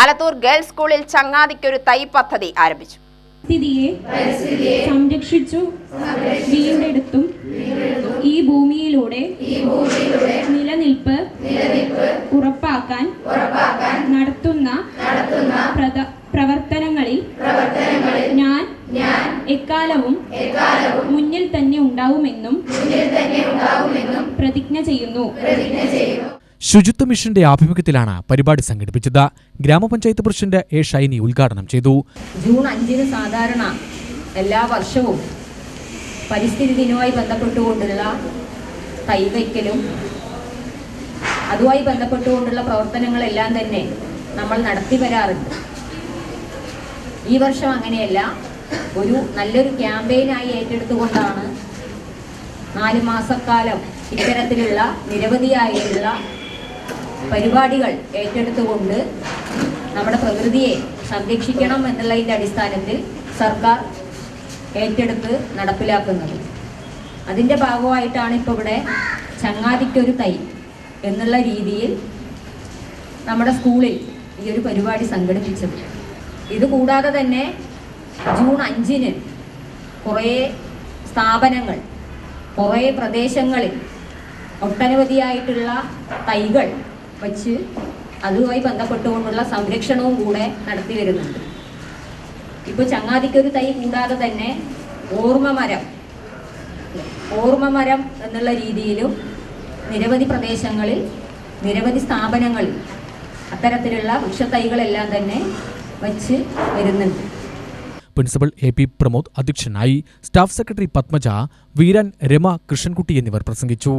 Alathur girls സ്കൂളിൽ ചങ്ങാതിക്കൊരു തൈ പദ്ധതി ആരംഭിച്ചു. പരിസ്ഥിതിയെ സംരക്ഷിച്ചു വീണ്ടെടുത്തും ഈ ഭൂമിയിലൂടെ നിലനിൽപ്പ് ഉറപ്പാക്കാൻ നടത്തുന്ന പ്രവർത്തനങ്ങളിൽ ഞാൻ എക്കാലവും മുന്നിൽ തന്നെ ഉണ്ടാവുമെന്നും പ്രതിജ്ഞ ചെയ്യുന്നു. ശുചിത്വ മിഷന്റെ ആഭിമുഖ്യത്തിലാണ് പരിപാടി സംഘടിപ്പിച്ചത്. ഗ്രാമപഞ്ചായത്ത് പ്രസിഡന്റ് എ ഷൈനി ഉദ്ഘാടനം ചെയ്തു. ജൂൺ അഞ്ചിന് സാധാരണ എല്ലാ വർഷവും പരിസ്ഥിതി ദിനവുമായി ബന്ധപ്പെട്ടുകൊണ്ടുള്ള തൈവയ്ക്കലും അതുമായി ബന്ധപ്പെട്ടുകൊണ്ടുള്ള പ്രവർത്തനങ്ങളെല്ലാം തന്നെ നമ്മൾ നടത്തി വരാറുണ്ട്. ഈ വർഷം അങ്ങനെയല്ല. ഒരു നല്ലൊരു ക്യാമ്പയിനായി ഏറ്റെടുത്തുകൊണ്ടാണ് നാല് മാസക്കാലം ഇത്തരത്തിലുള്ള നിരവധിയായിട്ടുള്ള പരിപാടികൾ ഏറ്റെടുത്തുകൊണ്ട് നമ്മുടെ പ്രകൃതിയെ സംരക്ഷിക്കണം എന്നുള്ളതിന്റെ അടിസ്ഥാനത്തിൽ സർക്കാർ ഏറ്റെടുത്ത് നടപ്പിലാക്കുന്നത്. അതിന്റെ ഭാഗമായിട്ടാണ് ഇപ്പോൾ ഇവിടെ ചങ്ങാതിക്കൊരു തൈ എന്നുള്ള രീതിയിൽ നമ്മുടെ സ്കൂളിൽ ഈ ഒരു പരിപാടി സംഘടിപ്പിച്ചത്. ഇതുകൂടാതെ തന്നെ ജൂൺ അഞ്ചിന് കുറേ സ്ഥാപനങ്ങൾ കുറേ പ്രദേശങ്ങളിൽ ഒട്ടനവധിയായിട്ടുള്ള തൈകൾ വച്ച് അതുമായി ബന്ധപ്പെട്ടുകൊണ്ടുള്ള സംരക്ഷണവും കൂടെ നടത്തി വരുന്നുണ്ട്. ഇപ്പോൾ ചങ്ങാതിക്കൊരു തൈ കൂടാതെ തന്നെ ഓർമ്മ മരം ഓർമ്മ മരം എന്നുള്ള രീതിയിലും നിരവധി പ്രദേശങ്ങളിൽ നിരവധി സ്ഥാപനങ്ങളിൽ അത്തരത്തിലുള്ള വൃക്ഷത്തൈകളെല്ലാം തന്നെ വച്ച് വരുന്നുണ്ട്. പ്രിൻസിപ്പൽ എ പി പ്രമോദ് അധ്യക്ഷനായി സ്റ്റാഫ് സെക്രട്ടറി പത്മജ വീരൻ രമ കൃഷ്ണൻകുട്ടി എന്നിവർ പ്രസംഗിച്ചു.